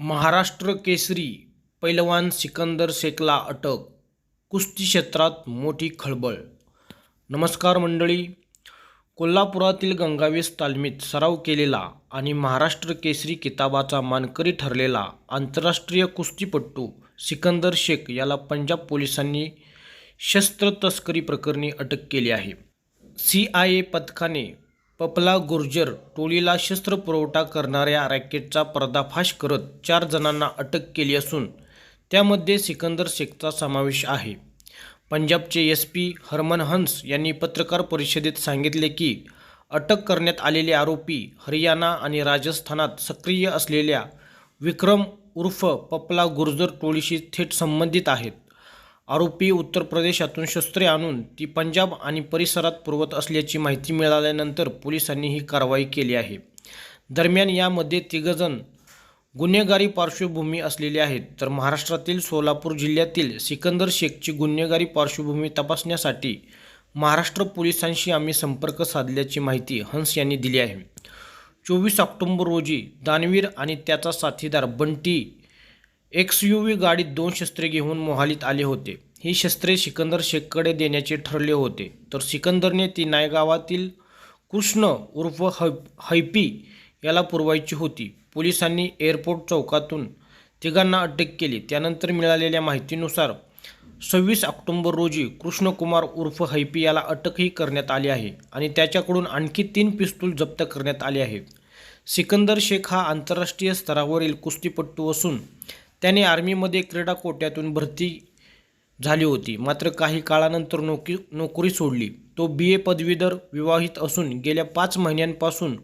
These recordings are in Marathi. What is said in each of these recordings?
महाराष्ट्र केसरी पैलवान सिकंदर शेखला अटक कुस्ती क्षेत्रात मोठी खळबळ. नमस्कार मंडळी. कोल्हापुरातील गंगावेस तालमीत सराव केलेला आणि महाराष्ट्र केसरी किताबाचा मानकरी ठरलेला आंतरराष्ट्रीय कुस्तीपट्टू सिकंदर शेख याला पंजाब पोलिसांनी शस्त्र तस्करी प्रकरणी अटक केली आहे. सी आय ए पथकाने पपला गुर्जर टोळीला शस्त्र पुरवठा करणाऱ्या रॅकेटचा पर्दाफाश करत चार जणांना अटक केली असून त्यामध्ये सिकंदर शेखचा समावेश आहे. पंजाबचे एस पी हरमन हंस यांनी पत्रकार परिषदेत सांगितले की अटक करण्यात आलेले आरोपी हरियाणा आणि राजस्थानात सक्रिय असलेल्या विक्रम उर्फ पपला गुर्जर टोळीशी थेट संबंधित आहेत. आरोपी उत्तर प्रदेशातून शस्त्रे आणून ती पंजाब आणि परिसरात पुरवत असल्याची माहिती मिळाल्यानंतर पोलिसांनी ही कारवाई केली आहे. दरम्यान यामध्ये तिघजण गुन्हेगारी पार्श्वभूमी असलेले आहेत. तर महाराष्ट्रातील सोलापूर जिल्ह्यातील सिकंदर शेखची गुन्हेगारी पार्श्वभूमी तपासण्यासाठी महाराष्ट्र पोलिसांशी आम्ही संपर्क साधल्याची माहिती हंस यांनी दिली आहे. चोवीस ऑक्टोंबर रोजी दानवीर आणि त्याचा साथीदार बंटी एक्स यू व्ही गाडीत दोन शस्त्रे घेऊन मोहालीत आले होते. ही शस्त्रे सिकंदर शेखकडे देण्याचे ठरले होते. तर सिकंदरने ती नायगावातील कृष्ण उर्फ है हैपी याला पुरवायची होती. पोलिसांनी एअरपोर्ट चौकातून तिघांना अटक केली. त्यानंतर मिळालेल्या माहितीनुसार सव्वीस ऑक्टोंबर रोजी कृष्णकुमार उर्फ हैपी याला अटकही करण्यात आली आहे आणि त्याच्याकडून आणखी तीन पिस्तूल जप्त करण्यात आले आहे. सिकंदर शेख हा आंतरराष्ट्रीय स्तरावरील कुस्तीपट्टू असून त्याने आर्मीमध्ये क्रीडा कोट्यातून भरती झाली होती. मात्र काही काळानंतर नोकरी नोकरी सोडली. तो बी ए पदवीधर विवाहित असून गेल्या पाच महिन्यांपासून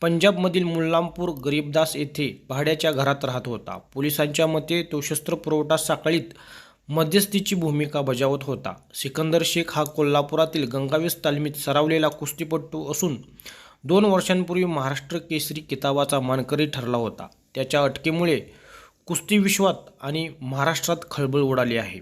पंजाबमधील मुल्लामपूर गरीबदास येथे भाड्याच्या घरात राहत होता. पोलिसांच्या मते तो शस्त्रपुरवठा साखळीत मध्यस्थीची भूमिका बजावत होता. सिकंदर शेख हा कोल्हापुरातील गंगावेस तालमीत सरावलेला कुस्तीपट्टू असून दोन वर्षांपूर्वी महाराष्ट्र केसरी किताबाचा मानकरी ठरला होता. त्याच्या अटकेमुळे कुस्ती विश्वात आणि महाराष्ट्रात खळबळ उडाली आहे.